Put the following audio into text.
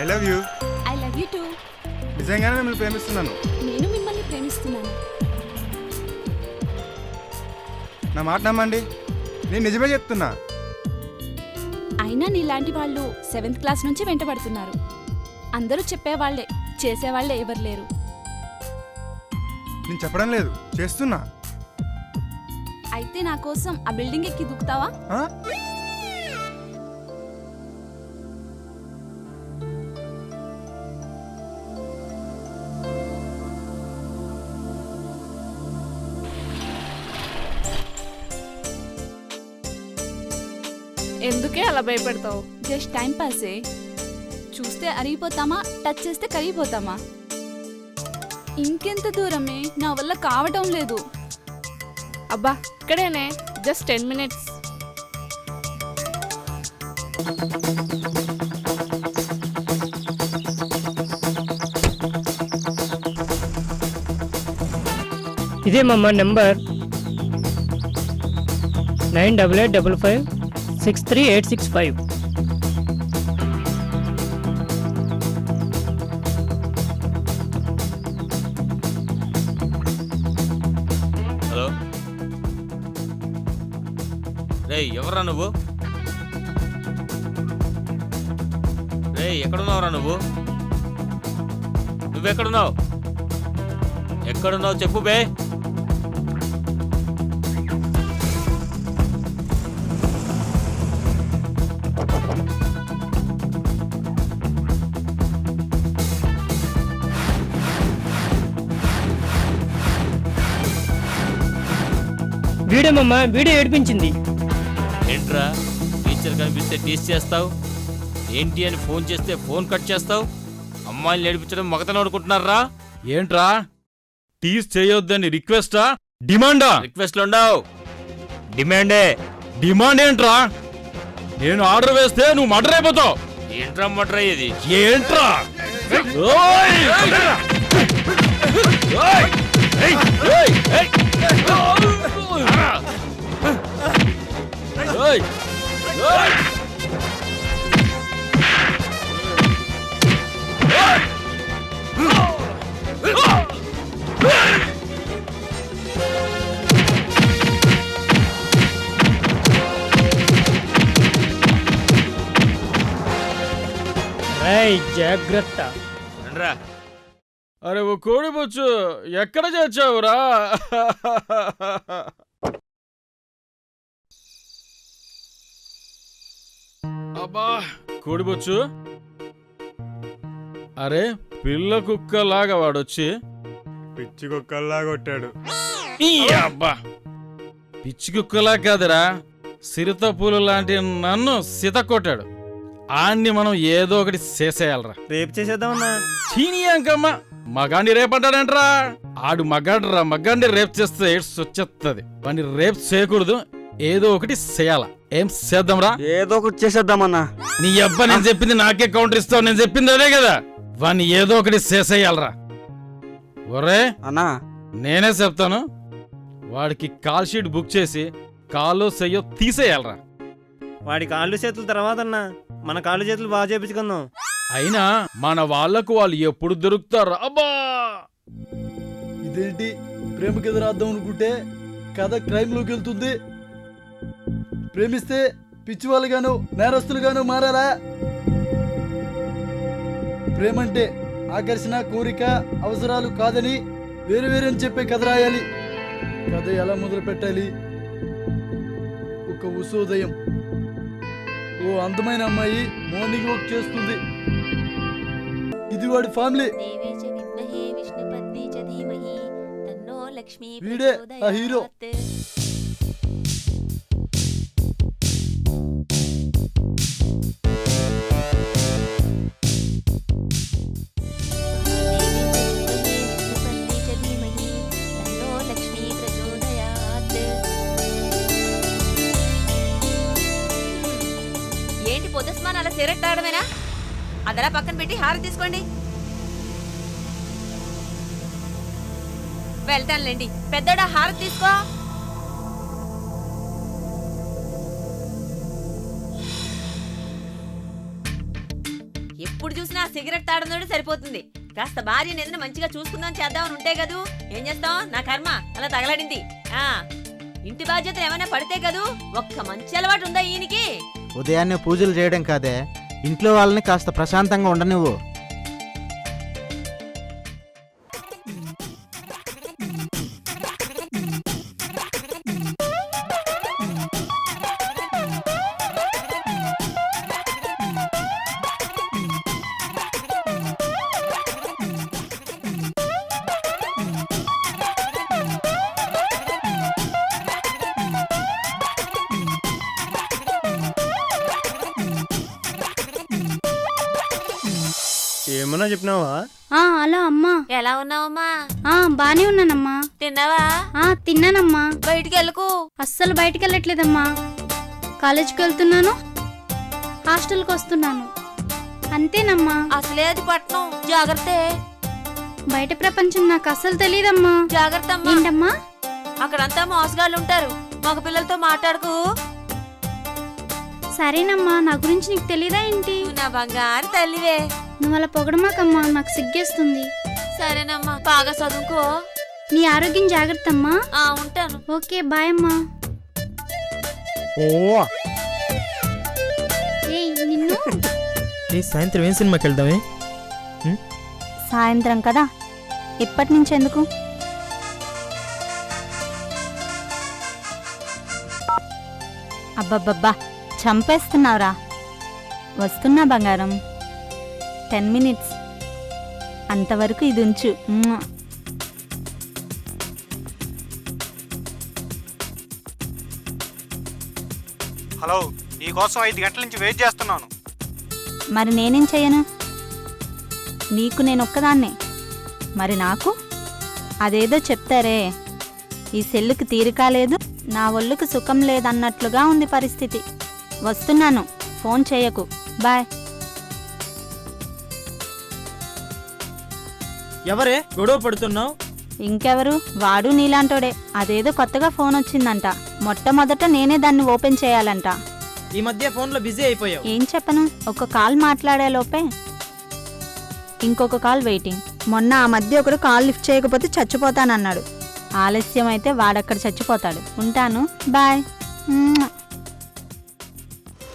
I love you. I love you too. నిజంగానే మిమ్మల్ని ప్రేమిస్తున్నాను. నేను మిమ్మల్ని ప్రేమిస్తున్నాను. నా మాట నమ్మండి. నేను నిజమే చెప్తున్నా. అయినా నీలాంటి వాళ్ళు సెవెంత్ క్లాస్ నుంచి వెంటబడుతున్నారు. అందరూ చెప్పేవాళ్ళే చేసేవాళ్ళే ఎవరు లేరు. నేను చెప్పడం లేదు చేస్తున్నా. అయితే నా కోసం ఆ బిల్డింగ్ ఎక్కి దుక్కుతావా ఎందుకే అలా భయపెడతావు? Just time పాసే. చూస్తే అరిగిపోతామా? టచ్ చేస్తే కరిగిపోతామా? ఇంకెంత దూరమే? నా వల్ల కావటం లేదు. అబ్బా ఇక్కడేనే. Just ten minutes. ఇదే మమ్మ number. Nine double eight double five six three eight six five hello. రేయ్ ఎవరా నువ్వు? రేయ్ ఎక్కడున్నావురా నువ్వు? నువ్వెక్కడున్నావు? ఎక్కడున్నావు చెప్పు బే. వీడియో మమ్మ వీడియో ఏడిపించింది. ఏంట్రా? టీచర్ కనిపిస్తే టీచ్ చేస్తావు? ఏంటి అని ఫోన్ చేస్తే ఫోన్ కట్ చేస్తావు? అమ్మాయిని నడిపించడం మగతనం అనుకుంటున్నారా? ఏంట్రా? టీస్ చేయొద్దని రిక్వెస్టా? డిమాండా? రిక్వెస్ట్లు ఉండవు. డిమాండే. డిమాండ్ ఏంట్రా? నేను ఆర్డర్ వేస్తే నువ్వు మర్డర్ అయిపోతావు. ఏంట్రా మటర్ అయ్యేది? ఏంట్రా? ఓయ్! ఓయ్! ఏయ్! ఓయ్! ఏయ్! ఓయ్! జాగ్రత్త. రండ్రా. అరే ఓ కోడి బొచ్చు ఎక్కడ చేర్చావురా? అబ్బా కోడి బొచ్చు. అరే పిల్ల కుక్కలాగా వాడొచ్చి. పిచ్చి కుక్కల్లా కొట్టాడు. ఈ అబ్బా. పిచ్చి కుక్కలా కాదురా సిరిత పూలు లాంటి నన్ను సిత కొట్టాడు. ఆన్ని మనం ఏదో ఒకటి చేసేయాలరా. రేపు చేసేద్దామన్నా? చీనీ అంకమ్మ మగాండి రేపంటాడంట్రా? ఆడు మగాడ్రా మగాండి రేప్ చేస్తే ఎయిడ్స్ వచ్చేస్తుంది వాడిని రేప్ చేయకూడదు ఏదో ఒకటి చేయాల. ఏం చేద్దాంరా? ఏదో ఒకటి చేసేద్దామన్నా. నీ అబ్బా నేను చెప్పింది నాకే కౌంటర్ ఇస్తావు నేను చెప్పింది అదే కదా? వాడిని ఏదో ఒకటి చేసేయాలరా. ఒరే అన్నా. నేనే చెప్తాను వాడికి కాల్ షీట్ బుక్ చేసి కాలో చెయ్యో తీసేయాలరా. వాడి కాళ్ళు చేతుల తర్వాత అన్నా. మన కాళ్ళు చేతులు బాగా చేపించుకుందాం. అయినా మన వాళ్ళకు వాళ్ళు ఎప్పుడు దొరుకుతారు? అబ్బా! ఇదేంటి? ప్రేమ కథ రాద్దాం అనుకుంటే కథ క్రైమ్లోకి వెళ్తుంది. ప్రేమిస్తే పిచ్చివాళ్ళుగాను నేరస్తులుగాను మారాలా? ప్రేమంటే ఆకర్షణ కోరిక అవసరాలు కాదని వేరు వేరు అని చెప్పే కథ రాయాలి. కథ ఎలా మొదలు పెట్టాలి ఒక ఉసోదయం. ఓ అందమైన అమ్మాయి మార్నింగ్ వాక్ చేస్తుంది. ఇది వాడి ఫ్యామిలీ. వీడే ఆ హీరో. సిగరెట్ తాగడమేనా అదలా పక్కన పెట్టి హారతి తీసుకోండి. వెళ్తానులేండి. పెద్దడా హారతి తీసుకో. ఎప్పుడు ఎప్పుడు చూసినా సిగరెట్ తాడనోడు సరిపోతుంది. కాస్త భార్యని ఏదైనా మంచిగా చూసుకుందాం చేద్దామని ఉంటే కదూ? ఏం చేస్తాం నా కర్మ. అలా తగలడింది. ఆ ఇంటి బాధ్యతలు ఏమైనా పడితే కదూ? ఒక్క మంచి అలవాటు ఉందా ఈయనకి? ఉదయాన్నే పూజలు చేయడం కాదే ఇంట్లో వాళ్ళని కాస్త ప్రశాంతంగా ఉండనివ్వు. ఏమన్నా చెప్పినావా? ఆ హలో అమ్మా. ఎలా ఉన్నావమ్మా? ఆ బానే ఉన్నానమ్మా. తిన్నావా? ఆ తిన్నానమ్మా. బయటికి వెళ్ళకు అస్సలు బయటికి వెళ్ళట్లేదమ్మా కాలేజీకి వెళ్తున్నాను హాస్టల్కి వస్తున్నాను. అంతేనమ్మా. అసలే అది పట్నం. జాగ్రత్త. బయట ప్రపంచం నాకు అస్సలు తెలియదమ్మా జాగ్రత్త అమ్మా ఏంటమ్మా? అక్కడంతా మోసగాళ్ళు ఉంటారు మగ పిల్లలతో మాట్లాడుకు. సరేనమ్మా నా గురించి నీకు తెలియదా ఏంటి? నువ్వు నా బంగారు తల్లివే. నువ్వు అలా పొగడమాకమ్మా నాకు సిగ్గేస్తుంది. సరేనమ్మా బాగా చదువుకో. నీ ఆరోగ్యం జాగ్రత్త అమ్మా ఆ ఉంటాను. ఓకే బాయ్ అమ్మా ఓ. ఏయ్ నిన్ను? ఈ సాయంత్రం ఏం సినిమాకి వెళ్దామే? సాయంత్రం కదా? ఇప్పటి నుంచి ఎందుకు? అబ్బబ్బబ్బా చంపేస్తున్నావురా. వస్తున్నా బంగారం. Ten minutes. అంతవరకు ఇది ఉంచు. హలో నీకోసం ఐదు గంటల నుంచి వెయిట్ చేస్తున్నాను. మరి నేనేం చెయ్యను నీకు నేను ఒక్కదాన్నే. మరి నాకు? అదేదో చెప్తారే. ఈ సెల్లుకి తీరిక లేదు నా ఒళ్ళుకు సుఖం లేదన్నట్లుగా ఉంది పరిస్థితి. వస్తున్నాను. ఫోన్ చేయకు. బాయ్. ఎవరే? గొడవ పడుతున్నావు? ఇంకెవరు? వాడు నీలాంటోడే. అదేదో కొత్తగా ఫోన్ వచ్చిందంట. మొట్టమొదట నేనే దాన్ని ఓపెన్ చేయాలంట. ఈ మధ్య ఫోన్లో బిజీ అయిపోయావు. ఏం చెప్పను? ఒక కాల్ మాట్లాడే లోపే. ఇంకొక కాల్ వెయిటింగ్. మొన్న ఆ మధ్య ఒకడు కాల్ లిఫ్ట్ చేయకపోతే చచ్చిపోతానన్నాడు. ఆలస్యం అయితే వాడక్కడ చచ్చిపోతాడు. ఉంటాను. బాయ్.